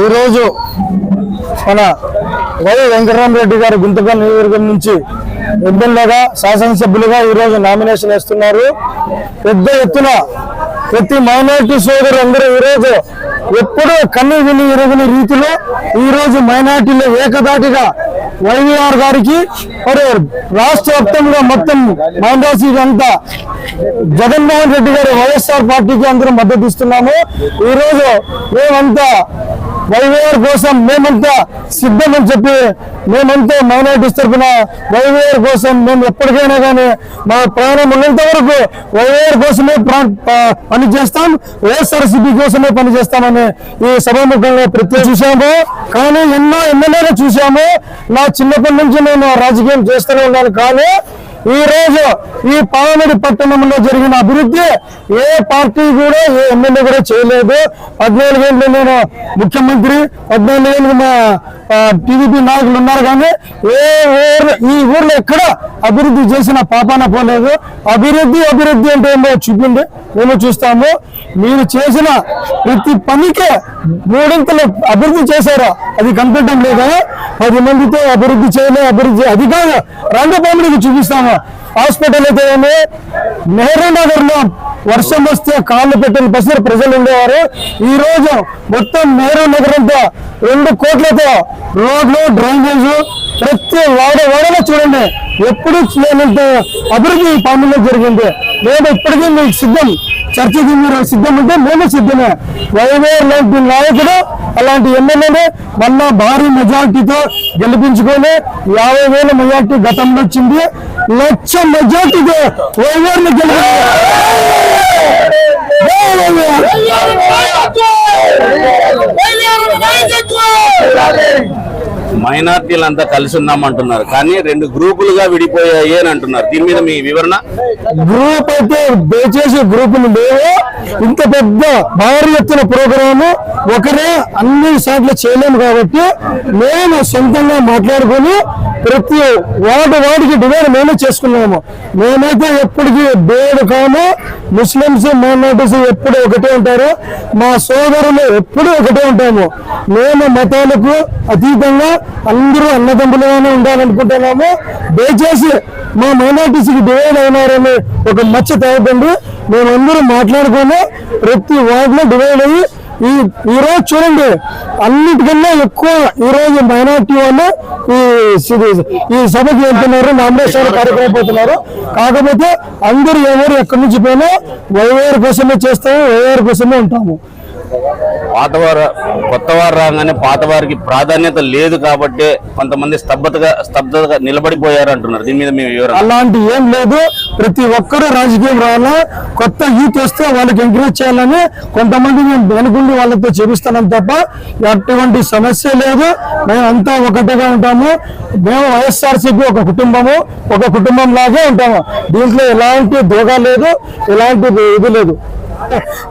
ఈరోజు మన వై వెంకటరామరెడ్డి గారు గుంతకల్ నియోజకవర్గం నుంచి ఎమ్మెల్యేగా శాసనసభ్యులుగా ఈరోజు నామినేషన్ వేస్తున్నారు. పెద్ద ఎత్తున ప్రతి మైనారిటీ సోదరులందరూ ఈరోజు ఎప్పుడూ కన్ను విని ఎరుగని రీతిలో ఈరోజు మైనార్టీలో ఏకదాటిగా వైవీఆర్ గారికి మరి రాష్ట్ర వ్యాప్తంగా మొత్తం మైనార్టీ అంతా జగన్మోహన్ రెడ్డి గారు వైఎస్ఆర్ పార్టీకి అందరం మద్దతు ఇస్తున్నాము. ఈ రోజు మేమంతా వైవేఆర్ కోసం మేమంతా సిద్ధమని చెప్పి మేమంతా మైనార్టీస్ తరఫున వైవేఆర్ కోసం మేము ఎప్పటికైనా కానీ మా ప్రాణం ఉన్నంత వరకు వైవేఆర్ కోసమే ప- పని చేస్తాం. వైఎస్ఆర్సీపీ కోసమే పని చేస్తామని ఈ సభాముఖంగా ప్రత్యేక చూసాము కానీ ఎన్నో ఎమ్మెల్యేలు చూసాము నా చిన్నప్పటి నుంచి నేను రాజకీయం చేస్తూనే ఉన్నాను. కానీ ఈ రోజు ఈ పాలమూడి పట్టణంలో జరిగిన అభివృద్ధి ఏ పార్టీ కూడా ఏ ఎమ్మెల్యే కూడా చేయలేదు. పద్నాలుగేళ్ళు నేను ముఖ్యమంత్రి పద్నాలుగేళ్ళు మా టీడీపీ నాయకులు ఉన్నారు కానీ ఏ ఊరు ఈ ఊర్లో ఎక్కడ అభివృద్ధి చేసిన పాపాన పోలేదు. అభివృద్ధి అభివృద్ధి అంటే ఏమో చూపిండి మేము చూస్తాము. మీరు చేసిన ప్రతి పనికి మూడింతలు అభివృద్ధి చేశారు. అది కనిపించడం లేదా పది మందితో అభివృద్ధి చేయలే అభివృద్ధి అది కాదు రెండు చూపిస్తాము. హాస్పిటల్ అయితే ఏమి? నెహ్రూ నగర్లో వర్షం వస్తే కాళ్ళు పెట్టిన పసిరు ప్రజలు ఉండేవారు. ఈ రోజు మొత్తం నెహ్రూ నగరంతో రెండు కోట్లతో రోడ్లు డ్రైనేజ్ ప్రతి వాడ వాడలో చూడండి. ఎప్పుడు లేనంత అభివృద్ధి ఈ పాములో జరిగింది. మేము ఇప్పటికీ మీకు సిద్ధం. చర్చకి మీరు సిద్ధం ఉంటే మేము సిద్ధమే. వైవేర్ లాంటి నాయకుడు అలాంటి ఎమ్మెల్యేలు మొన్న భారీ మెజార్టీతో గెలిపించుకొని యాభై వేల మెజార్టీ గతంలో వచ్చింది. లక్ష మెజార్టీతో మైనార్టీలు అంతా కలిసి ఉన్నామంటున్నారు కానీ రెండు గ్రూపులుగా విడిపోయాయి అని అంటున్నారు. దీని మీద మీ వివరణ? గ్రూప్ అయితే దయచేసి గ్రూపులు లేవు. ఇంత పెద్ద భారీ ఎత్తున ప్రోగ్రాము ఒకరే అన్ని సార్లు చేయలేము కాబట్టి నేను సొంతంగా మాట్లాడుకొని ప్రతి వార్డు వాడికి డివైడ్ మేమే చేసుకున్నాము. మేమైతే ఎప్పటికీ బేడు కాము. ముస్లిమ్స్ మైనార్టీస్ ఎప్పుడు ఒకటే ఉంటారు. మా సోదరులు ఎప్పుడు ఒకటే ఉంటాము. మేము మతాలకు అతీతంగా అందరూ అన్నదమ్ములుగానే ఉండాలనుకుంటున్నాము. దయచేసి మా మైనార్టీస్కి డివైడ్ అయినారని ఒక మచ్చ తేవకండి మేమందరూ మాట్లాడుకొని ప్రతి వార్డులో డివైడ్ అయ్యి ఈ ఈ రోజు చూడండి అన్నిటికన్నా ఎక్కువ ఈ రోజు మైనార్టీ వాళ్ళు ఈ ఈ సభకి వెళ్తున్నారు నామినేషన్ కార్యక్రమం పోతున్నారు కాకపోతే అందరూ ఎవరు ఎక్కడి నుంచి పోయినా వైవేరు కోసమే చేస్తాము వైవేరు కోసమే ఉంటాము. పాతవారు కొత్తవారు రాగానే పాతవారికి ప్రాధాన్యత లేదు కాబట్టి కొంతమంది స్తబ్దతగా స్తబ్దతగా నిలబడిపోయారు అంటున్నారు. దీని మీద మేము వివరం అలాంటి ఏం లేదు. ప్రతి ఒక్కరూ రాజకీయం రావాలా? కొత్త యూత్ వస్తే వాళ్ళకి ఎంకరేజ్ చేయాలని కొంతమంది మేము వెనుకుండి వాళ్ళతో చేపిస్తున్నాం తప్ప ఎటువంటి సమస్య లేదు. మేము అంతా ఒకటిగా ఉంటాము. మేము వైఎస్ఆర్సీపీ ఒక కుటుంబము ఒక కుటుంబం లాగే ఉంటాము. దీంట్లో ఎలాంటి దోగా లేదు ఎలాంటి ఇది లేదు. Vamos!